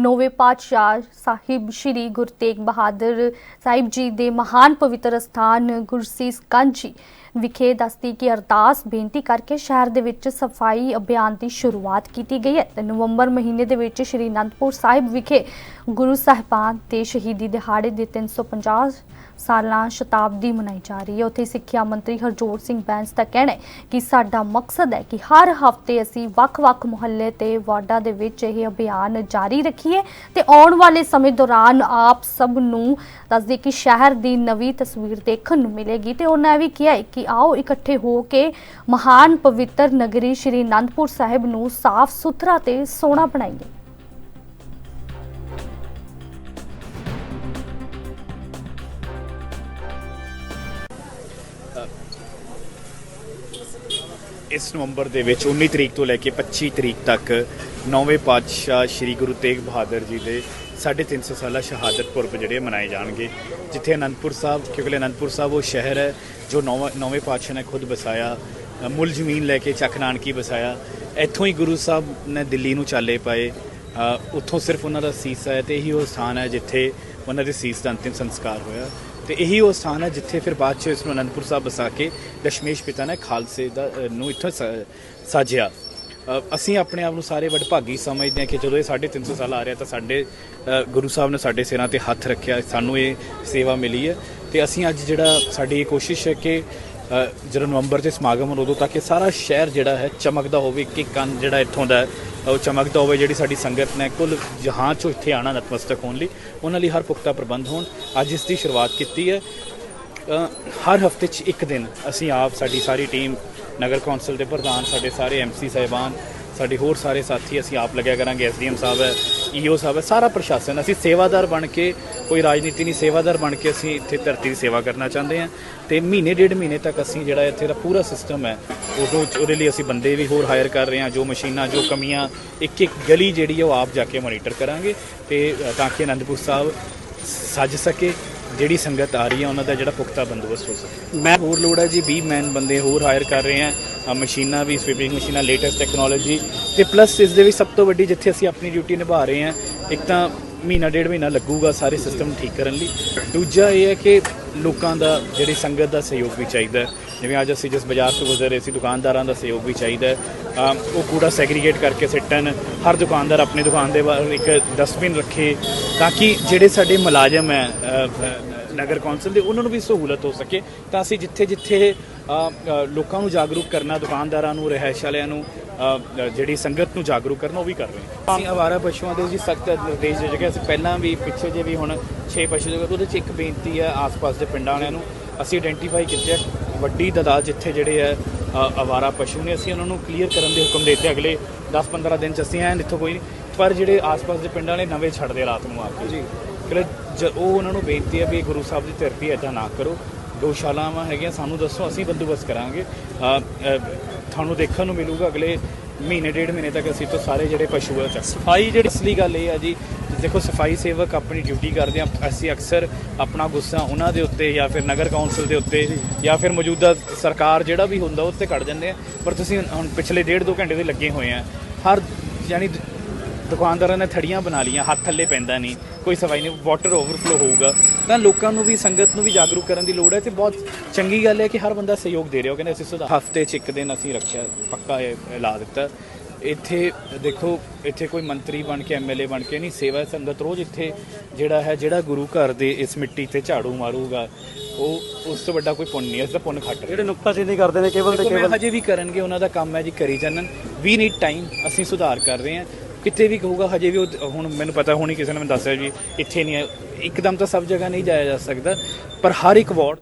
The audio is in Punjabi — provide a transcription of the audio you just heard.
ਨੌਵੇਂ ਪਾਤਸ਼ਾਹ ਸਾਹਿਬ ਸ੍ਰੀ ਗੁਰੂ ਤੇਗ ਬਹਾਦਰ ਸਾਹਿਬ ਜੀ ਦੇ ਮਹਾਨ ਪਵਿੱਤਰ ਸਥਾਨ ਗੁਰਸੀਸ ਗੰਜ ਵਿਖੇ ਦੱਸਦੀ ਕਿ ਅਰਦਾਸ ਬੇਨਤੀ ਕਰਕੇ ਸ਼ਹਿਰ ਦੇ ਵਿੱਚ ਸਫ਼ਾਈ ਅਭਿਆਨ ਦੀ ਸ਼ੁਰੂਆਤ ਕੀਤੀ ਗਈ ਹੈ ਤੇ ਨਵੰਬਰ ਮਹੀਨੇ ਦੇ ਵਿੱਚ ਸ੍ਰੀ ਅਨੰਦਪੁਰ ਸਾਹਿਬ ਵਿਖੇ ਗੁਰੂ ਸਾਹਿਬਾਨ ਦੇ ਸ਼ਹੀਦੀ ਦਿਹਾੜੇ ਦੇ 350 ਸਾਲਾਂ ਸ਼ਤਾਬਦੀ ਮਨਾਈ ਜਾ ਰਹੀ ਹੈ। ਉੱਥੇ ਸਿੱਖਿਆ ਮੰਤਰੀ ਹਰਜੋਤ ਸਿੰਘ ਬੈਂਸ ਦਾ ਕਹਿਣਾ ਹੈ ਕਿ ਸਾਡਾ ਮਕਸਦ ਹੈ ਕਿ ਹਰ ਹਫ਼ਤੇ ਅਸੀਂ ਵੱਖ-ਵੱਖ ਮੁਹੱਲੇ ਤੇ ਵਾਰਡਾਂ ਦੇ ਵਿੱਚ ਇਹ ਅਭਿਆਨ ਜਾਰੀ ਰੱਖੀਏ ਤੇ ਆਉਣ ਵਾਲੇ ਸਮੇਂ ਦੌਰਾਨ ਆਪ ਸਭ ਨੂੰ ਦੱਸਦੇ ਕਿ ਸ਼ਹਿਰ ਦੀ ਨਵੀਂ ਤਸਵੀਰ ਦੇਖਣ ਨੂੰ ਮਿਲੇਗੀ ਤੇ ਉਹਨਾਂ ਇਹ ਵੀ ਕਿਹਾ ਹੈ ਕਿ ਆਓ ਇਕੱਠੇ ਹੋ ਕੇ ਮਹਾਨ ਪਵਿੱਤਰ ਨਗਰੀ ਸ਼੍ਰੀ ਅਨੰਦਪੁਰ ਸਾਹਿਬ ਨੂੰ ਸਾਫ਼ ਸੁਥਰਾ ਤੇ ਸੋਹਣਾ ਬਣਾਈਏ। ਇਸ ਨਵੰਬਰ ਦੇ ਵਿੱਚ 19 ਤਰੀਕ ਤੋਂ ਲੈ ਕੇ 25 ਤਰੀਕ ਤੱਕ ਨੌਵੇਂ ਪਾਤਸ਼ਾਹ ਸ੍ਰੀ ਗੁਰੂ ਤੇਗ ਬਹਾਦਰ ਜੀ ਦੇ 350 ਸਾਲਾ ਸ਼ਹਾਦਤ ਪੁਰਬ ਜਿਹੜੇ ਮਨਾਏ ਜਾਣਗੇ। ਜਿੱਥੇ ਅਨੰਦਪੁਰ ਸਾਹਿਬ, ਕਿਉਂਕਿ ਅਨੰਦਪੁਰ ਸਾਹਿਬ ਉਹ ਸ਼ਹਿਰ ਹੈ, ਜੋ ਨੌਵਾਂ, ਨੌਵੇਂ ਪਾਤਸ਼ਾਹ ਨੇ ਖੁਦ ਵਸਾਇਆ ਮੁੱਲ ਜ਼ਮੀਨ ਲੈ ਕੇ ਚੱਕ ਨਾਨਕੀ ਵਸਾਇਆ ਇੱਥੋਂ ਹੀ ਗੁਰੂ ਸਾਹਿਬ ਨੇ ਦਿੱਲੀ ਨੂੰ ਚਾਲੇ ਪਾਏ। ਉੱਥੋਂ ਸਿਰਫ ਉਹਨਾਂ ਦਾ ਸੀਸ ਹੈ ਤੇ ਇਹੀ ਉਹ ਸਥਾਨ ਹੈ ਜਿੱਥੇ ਉਹਨਾਂ ਦੇ ਸੀਸ ਦਾ ਅੰਤਿਮ ਸੰਸਕਾਰ ਹੋਇਆ। ਤੇ ਇਹੀ ਉਹ ਸਥਾਨ ਹੈ ਜਿੱਥੇ ਫਿਰ ਬਾਅਦ ਚ ਇਸ ਨੂੰ ਅਨੰਦਪੁਰ ਸਾਹਿਬ ਵਸਾ ਕੇ ਦਸ਼ਮੇਸ਼ ਪਿਤਾ ਨੇ ਖਾਲਸੇ ਦਾ ਨੂੰ ਇੱਥੋਂ ਸ- ਸਾਜਿਆ। ਅਸੀਂ ਆਪਣੇ ਆਪ ਨੂੰ ਸਾਰੇ ਵਡਭਾਗੀ ਸਮਝਦੇ ਹਾਂ ਕਿ ਜਦੋਂ ਇਹ 350 ਸਾਲ ਆ ਰਿਹਾ ਤਾਂ ਸਾਡੇ ਗੁਰੂ ਸਾਹਿਬ ਨੇ ਸਾਡੇ ਸਿਰਾਂ ਤੇ ਹੱਥ ਰੱਖਿਆ, ਸਾਨੂੰ ਇਹ ਸੇਵਾ ਮਿਲੀ ਹੈ ਤੇ ਅਸੀਂ ਅੱਜ ਜਿਹੜਾ ਸਾਡੀ ਇਹ ਕੋਸ਼ਿਸ਼ ਹੈ ਕਿ ਜਦੋਂ ਨਵੰਬਰ 'ਚ ਸਮਾਗਮ ਉਦੋਂ ਤੱਕ ਇਹ ਸਾਰਾ ਸ਼ਹਿਰ ਜਿਹੜਾ ਹੈ ਚਮਕਦਾ ਹੋਵੇ ਕਿ ਕੰਨ ਜਿਹੜਾ ਇੱਥੋਂ ਦਾ ਉਹ ਚਮਕਦਾ ਹੋਵੇ ਜਿਹੜੀ ਸਾਡੀ ਸੰਗਤ ਨੇ ਕੁੱਲ ਜਹਾਨ 'ਚੋਂ ਇੱਥੇ ਆਣਾ ਨਤਮਸਤਕ ਹੋਣ ਲਈ, ਉਹਨਾਂ ਲਈ ਹਰ ਪੁਖਤਾ ਪ੍ਰਬੰਧ ਹੋਣ, ਅੱਜ ਇਸ ਦੀ ਸ਼ੁਰੂਆਤ ਕੀਤੀ ਹੈ। ਹਰ ਹਫ਼ਤੇ 'ਚ ਇੱਕ ਦਿਨ ਅਸੀਂ ਆਪ, ਸਾਡੀ ਸਾਰੀ ਟੀਮ, ਨਗਰ ਕੌਂਸਲ ਦੇ ਪ੍ਰਧਾਨ, ਸਾਡੇ ਸਾਰੇ ਐਮਸੀ ਸਾਹਿਬਾਨ, ਸਾਡੇ ਹੋਰ ਸਾਰੇ ਸਾਥੀ ਅਸੀਂ ਆਪ ਲੱਗਿਆ ਕਰਾਂਗੇ। ਐਸਡੀਐਮ ਸਾਹਿਬ ਹੈ ਈਓ ਸਾਹਿਬ ਹੈ, ਸਾਰਾ ਪ੍ਰਸ਼ਾਸਨ, ਅਸੀਂ ਸੇਵਾਦਾਰ ਬਣ ਕੇ, ਕੋਈ ਰਾਜਨੀਤੀ ਨਹੀਂ, ਸੇਵਾਦਾਰ ਬਣ ਕੇ ਅਸੀਂ ਇੱਥੇ ਧਰਤੀ ਦੀ ਸੇਵਾ ਕਰਨਾ ਚਾਹੁੰਦੇ ਹਾਂ। ਤੇ ਮਹੀਨੇ, ਡੇਢ ਮਹੀਨੇ ਤੱਕ ਅਸੀਂ ਜਿਹੜਾ ਇੱਥੇ ਦਾ ਪੂਰਾ ਸਿਸਟਮ ਹੈ ਉਦੋਂ ਉਹਦੇ ਲਈ ਅਸੀਂ ਬੰਦੇ ਵੀ ਹੋਰ ਹਾਇਰ ਕਰ ਰਹੇ ਹਾਂ, ਜੋ ਮਸ਼ੀਨਾਂ, ਜੋ ਕਮੀਆਂ ਇੱਕ ਇੱਕ ਗਲੀ ਜਿਹੜੀ ਉਹ ਆਪ ਜਾ ਕੇ ਮੋਨੀਟਰ ਕਰਾਂਗੇ। ਤੇ ਤਾਂ ਕਿ ਅਨੰਦਪੁਰ ਸਾਹਿਬ ਸੱਜ ਸਕੇ ਜਿਹੜੀ ਸੰਗਤ ਆ ਰਹੀ ਹੈ, ਉਹਨਾਂ ਦਾ ਜਿਹੜਾ ਪੁਖਤਾ ਬੰਦੋਬਸਤ ਹੋ ਸਕੇ। ਮੈਂ ਹੋਰ ਲੋੜ ਹੈ ਜੀ 20 ਮੈਨ ਬੰਦੇ ਹੋਰ ਹਾਇਰ ਕਰ ਰਹੇ ਹਾਂ। ਮਸ਼ੀਨਾਂ ਵੀ ਸਵੀਪਿੰਗ ਮਸ਼ੀਨਾਂ ਲੇਟੈਸਟ ਟੈਕਨੋਲੋਜੀ ਤੇ ਪਲੱਸ ਇਸ ਦੇ ਵਿੱਚ ਸਭ ਤੋਂ ਵੱਡੀ ਜਿੱਥੇ ਅਸੀਂ ਆਪਣੀ ਡਿਊਟੀ ਨਿਭਾ ਰਹੇ ਹਾਂ, ਇੱਕ ਤਾਂ ਮਹੀਨਾ, ਡੇਢ ਮਹੀਨਾ ਲੱਗੂਗਾ ਸਾਰੇ ਸਿਸਟਮ ਠੀਕ ਕਰਨ ਲਈ। ਦੂਜਾ ਇਹ ਹੈ ਕਿ ਲੋਕਾਂ ਦਾ, ਜਿਹੜੀ ਸੰਗਤ ਦਾ ਸਹਿਯੋਗ ਵੀ ਚਾਹੀਦਾ ਜਿਵੇਂ ਅੱਜ ਅਸੀਂ ਜਿਸ ਬਾਜ਼ਾਰ ਤੋਂ ਗੁਜ਼ਰ ਰਹੇ ਸੀ, ਦੁਕਾਨਦਾਰਾਂ ਦਾ ਸਹਿਯੋਗ ਵੀ ਚਾਹੀਦਾ ਉਹ ਕੂੜਾ ਸੈਗਰੀਗੇਟ ਕਰਕੇ ਸਿੱਟਣ, ਹਰ ਦੁਕਾਨਦਾਰ ਆਪਣੀ ਦੁਕਾਨ ਦੇ ਬਾਹਰ ਇੱਕ ਡਸਟਬਿਨ ਰੱਖੇ, ਤਾਂ ਕਿ ਜਿਹੜੇ ਸਾਡੇ ਮੁਲਾਜ਼ਮ ਹੈ ਨਗਰ ਕੌਂਸਲ ਦੇ ਉਹਨਾਂ ਨੂੰ ਵੀ ਸਹੂਲਤ ਹੋ ਸਕੇ। ਤਾਂ ਅਸੀਂ ਜਿੱਥੇ ਜਿੱਥੇ ਲੋਕਾਂ ਨੂੰ ਜਾਗਰੂਕ ਕਰਨਾ, ਦੁਕਾਨਦਾਰਾਂ ਨੂੰ ਰਹਿائش ਵਾਲਿਆਂ ਨੂੰ ਜਿਹੜੀ ਸੰਗਤ ਨੂੰ ਜਾਗਰੂਕ ਕਰਨਾ, ਉਹ ਵੀ ਕਰ ਰਹੇ ਹਾਂ। ਅਸੀਂ ਆਵਾਰਾ ਪਸ਼ੂਆਂ ਦੇ ਜੀ ਸਖਤ ਨਿਰਦੇਸ਼ ਦੇ ਅਸੀਂ ਪਹਿਲਾਂ ਵੀ ਪਿੱਛੇ ਜੇ ਵੀ ਹੁਣ 6 ਪਸ਼ੂ ਜਗ੍ਹਾ, ਉਹਦੇ 'ਚ ਇੱਕ ਬੇਨਤੀ ਹੈ ਆਸ-ਪਾਸ ਦੇ ਪਿੰਡਾਂ ਵਾਲਿਆਂ ਨੂੰ। ਅਸੀਂ ਆਈਡੈਂਟੀਫਾਈ ਕੀਤੇ ਵੱਡੀ ਤਦਾਦ ਜਿੱਥੇ ਜਿਹੜੇ ਹੈ ਆਵਾਰਾ ਪਸ਼ੂ ਨੇ, ਅਸੀਂ ਉਹਨਾਂ ਨੂੰ ਕਲੀਅਰ ਕਰਨ ਦੇ ਹੁਕਮ ਦਿੱਤੇ। ਅਗਲੇ 10-15 ਦਿਨ ਚ ਅਸੀਂ ਐਨ ਇੱਥੋਂ ਕੋਈ ਪਰ ਜਿਹੜੇ ਆਸ-ਪਾਸ ਦੇ ਪਿੰਡਾਂ ਵਾਲੇ ਨਵੇਂ ਛੱਡਦੇ ਰਾਤ ਨੂੰ ਆ ਕੇ। ਜੀ। ਉਹ ਉਹਨਾਂ ਨੂੰ ਬੇਨਤੀ ਹੈ ਵੀ ਗੁਰੂ ਸਾਹਿਬ ਦੀ ਧਰਤੀ ਐਦਾਂ ਨਾ ਕਰੋ। ਗਊਸ਼ਾਲਾਵਾਂ ਹੈਗੀਆਂ, ਸਾਨੂੰ ਦੱਸੋ, ਅਸੀਂ ਬੰਦੋਬਸਤ ਕਰਾਂਗੇ। ਤੁਹਾਨੂੰ ਦੇਖਣ ਨੂੰ ਮਿਲੂਗਾ, ਅਗਲੇ ਮਹੀਨੇ, ਡੇਢ ਮਹੀਨੇ ਤੱਕ ਅਸੀਂ ਤੋਂ ਸਾਰੇ ਜਿਹੜੇ ਪਸ਼ੂ ਆ, ਚੱਕ ਸਫ਼ਾਈ ਜਿਹੜੀ ਅਸਲੀ ਗੱਲ ਇਹ ਆ ਜੀ, ਦੇਖੋ, ਸਫ਼ਾਈ ਸੇਵਕ ਆਪਣੀ ਡਿਊਟੀ ਕਰਦੇ ਆ ਅਸੀਂ ਅਕਸਰ ਆਪਣਾ ਗੁੱਸਾ ਉਹਨਾਂ ਦੇ ਉੱਤੇ ਜਾਂ ਫਿਰ ਨਗਰ ਕੌਂਸਲ ਦੇ ਉੱਤੇ ਜਾਂ ਫਿਰ ਮੌਜੂਦਾ ਸਰਕਾਰ ਜਿਹੜਾ ਵੀ ਹੁੰਦਾ, ਉਹ 'ਤੇ ਕੱਢ ਜਾਂਦੇ ਆ। ਪਰ ਤੁਸੀਂ ਹੁਣ ਪਿਛਲੇ ਡੇਢ ਦੋ ਘੰਟੇ ਦੇ ਲੱਗੇ ਹੋਏ ਆ। ਹਰ, ਯਾਨੀ ਦੁਕਾਨਦਾਰਾਂ ਨੇ ਥੜੀਆਂ ਬਣਾ ਲੀਆਂ ਹੱਥ ਥੱਲੇ ਪੈਂਦਾ ਨਹੀਂ। ਕੋਈ ਸਫ਼ਾਈ ਨਹੀਂ ਵਾਟਰ ਓਵਰਫਲੋ ਹੋਊਗਾ। ਤਾਂ ਲੋਕਾਂ ਨੂੰ ਵੀ ਸੰਗਤ ਨੂੰ ਵੀ ਜਾਗਰੂਕ ਕਰਨ ਦੀ ਲੋੜ ਹੈ ਤੇ ਬਹੁਤ ਚੰਗੀ ਗੱਲ ਹੈ ਕਿ ਹਰ ਬੰਦਾ ਸਹਿਯੋਗ ਦੇ ਰਿਹਾ ਉਹ ਕਹਿੰਦੇ ਅਸੀਂ ਸੁਧਾਰ ਹਫ਼ਤੇ 'ਚ ਇੱਕ ਦਿਨ ਅਸੀਂ ਰੱਖਿਆ ਪੱਕਾ ਇਹ ਲਾ ਦਿੱਤਾ। ਇੱਥੇ ਦੇਖੋ ਇੱਥੇ ਕੋਈ ਮੰਤਰੀ ਬਣ ਕੇ ਐਮਐਲਏ ਬਣ ਕੇ ਨਹੀਂ ਸੇਵਾ ਸੰਗਤ ਰੋਜ਼ ਇੱਥੇ ਜਿਹੜਾ ਹੈ ਜਿਹੜਾ ਗੁਰੂ ਘਰ ਦੇ ਇਸ ਮਿੱਟੀ ਤੇ ਝਾੜੂ ਮਾਰੂਗਾ ਉਹ ਉਸ ਤੋਂ ਵੱਡਾ ਕੋਈ ਪੁੰਨ ਨਹੀਂ ਇਸ ਦਾ ਪੁੰਨ ਖੱਟ ਜਿਹੜੇ ਨੁਕਤਾਚੀਨੀ ਕਰਦੇ ਨੇ ਕੇਵਲ ਤੇ ਕੇਵਲ ਹਜੇ ਵੀ ਕਰਨਗੇ ਉਹਨਾਂ ਦਾ ਕੰਮ ਹੈ ਜੀ ਕਰੀ ਜਾਣਨ। ਵੀ ਨੀਡ ਟਾਈਮ ਅਸੀਂ ਸੁਧਾਰ ਕਰ ਰਹੇ ਹਾਂ। ਕਿਤੇ ਵੀ ਕਹੂਗਾ, ਹਜੇ ਵੀ ਉਹ- ਹੁਣ ਮੈਨੂੰ ਪਤਾ, ਹੋਣੀ ਕਿਸੇ ਨੇ ਮੈਨੂੰ ਦੱਸਿਆ ਜੀ, ਇੱਥੇ ਨਹੀਂ ਹੈ ਇੱਕਦਮ ਤਾਂ ਸਭ ਜਗ੍ਹਾ ਨਹੀਂ ਜਾਇਆ ਜਾ ਸਕਦਾ, ਪਰ ਹਰ ਇੱਕ ਵਾਰਡ